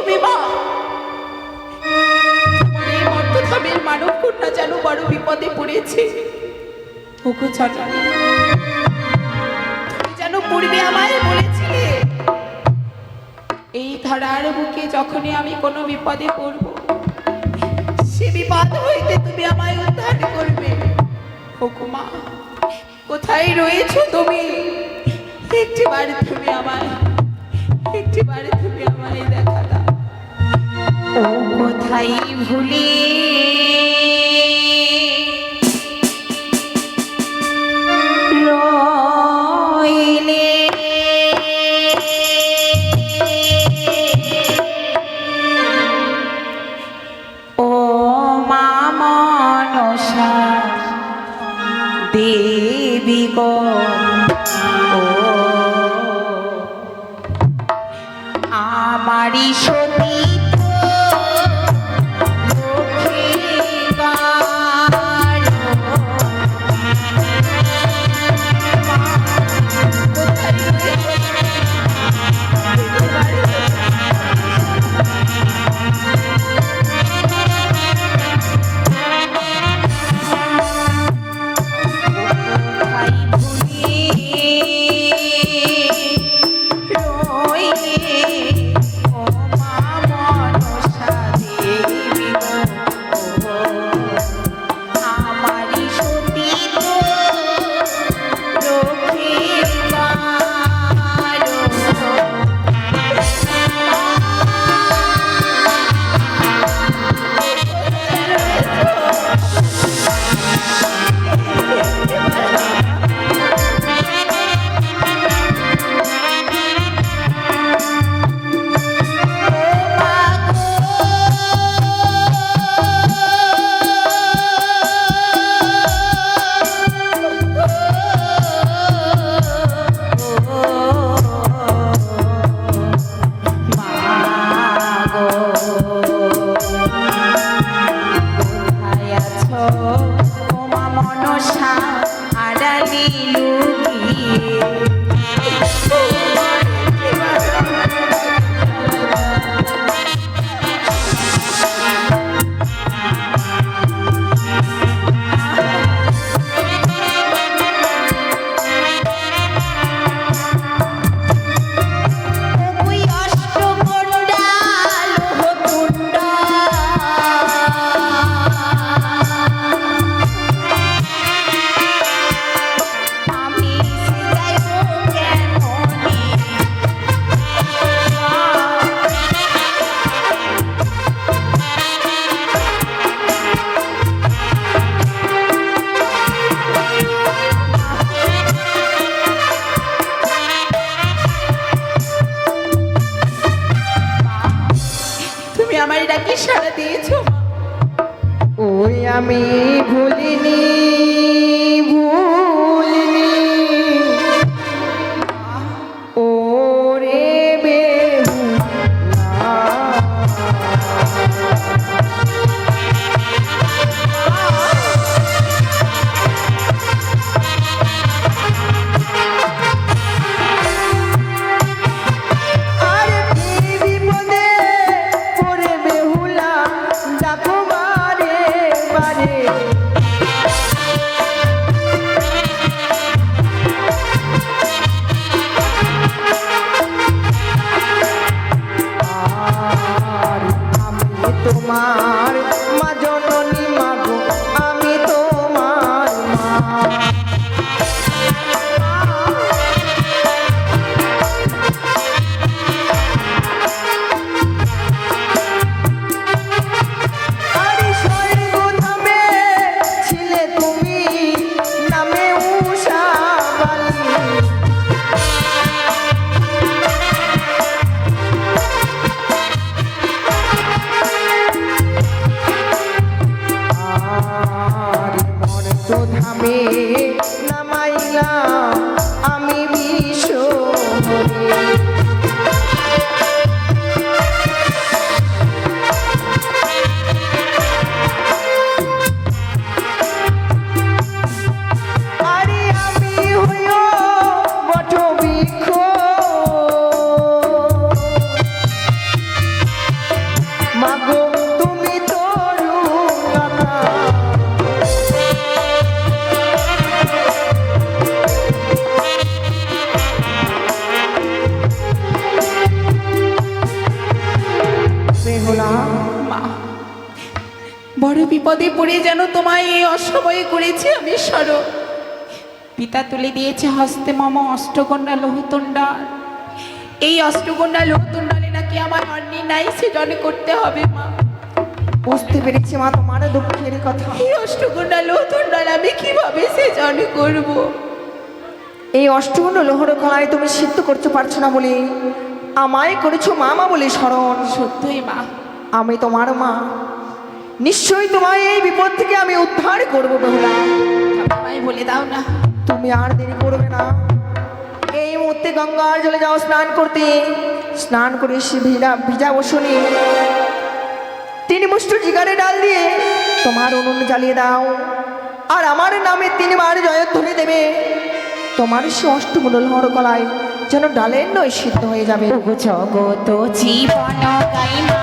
তুমি মা এই বড় ধরার বুকে যখনই আমি কোনো বিপদে পড়ব, সে বিপদ হইতে তুমি আমায় উদ্ধার করবে। ওগো মা, কোথায় রয়েছো তুমি? একটিবার তুমি আমায়, একটিবার তুমি আমায় দেখা দাও। ও কোথায় ভুলি? দেবী গো। ও আমারি সতী মনসা আমি ভুলিনি। তোমার মা জননী মাগো। বড় বিপদে পড়ে যেন তোমায় এই অসময়ে করেছি আমি সরো পিতা তুলে দিয়েছে হস্তে মম অষ্টকন্যা লোহতণ্ডার। এই অষ্টকন্যা লোহতণ্ডার নাকি আমার অন্যি নাই সেজনে করতে হবে মা? বুঝতে পেরেছি মা তোমার দুঃখের কথা। এই অষ্টকন্যা লোহতণ্ডাল আমি কীভাবে সেজনে করব? এই অষ্টগুণ লোহর কলায় তুমি সিদ্ধ করতে পারছ না বলে আমায় করেছ মামা বলে স্মরণ। সত্যই মা। আমি তোমার মা। নিশ্চয়ই তোমায় এই বিপদ থেকে আমি উদ্ধার করব বেহুলা। আমায় বলে দাও না। তুমি আর দেরি করবে না। এই মুহূর্তে গঙ্গার জলে যাও স্নান করতে। স্নান করে এসে ভিজা ভিজা বসুনি। তিনি মুষ্ট জিগারে ডাল দিয়ে, তোমার উনুন জ্বালিয়ে দাও। আর আমার নামে তিনবার জয়ধ্বনি দেবে। তোমার সে অষ্টমূল হরকলায় যেন ডালের নয় সিদ্ধ হয়ে যাবে। জগত জীবন গাইমা।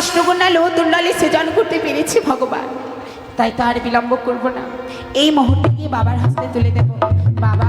অষ্টকন্যা লোহতণ্ডালে সেজন করতে পেরেছি ভগবান। তাই তো আর বিলম্ব করব না। এই মুহূর্তে গিয়ে বাবার হাতে তুলে দেব। বাবা